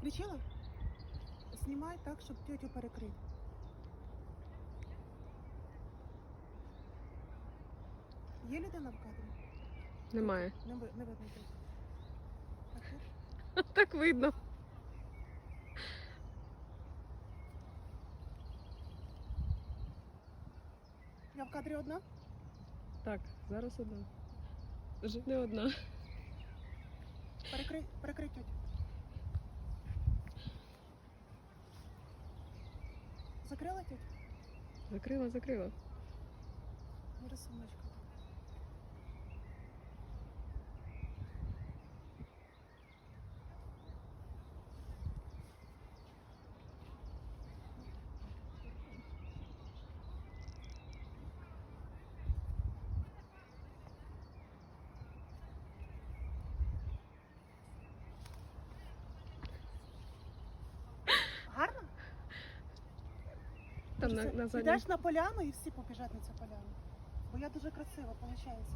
Включила? Знімай так, щоб тетю перекрити. Є людина в кадрі? Немає. Не, ви- не видно тетю. Так, є? Так видно. Я в кадрі одна? Так, зараз одна. Вже не одна. Перекрий, перекрий тетю. Закрила тетю? Закрила, закрила. Рисуночка. Там на, Це- на задній. Ідеш на поляну і всі побіжать на цю поляну. Бо я дуже красива, виходить.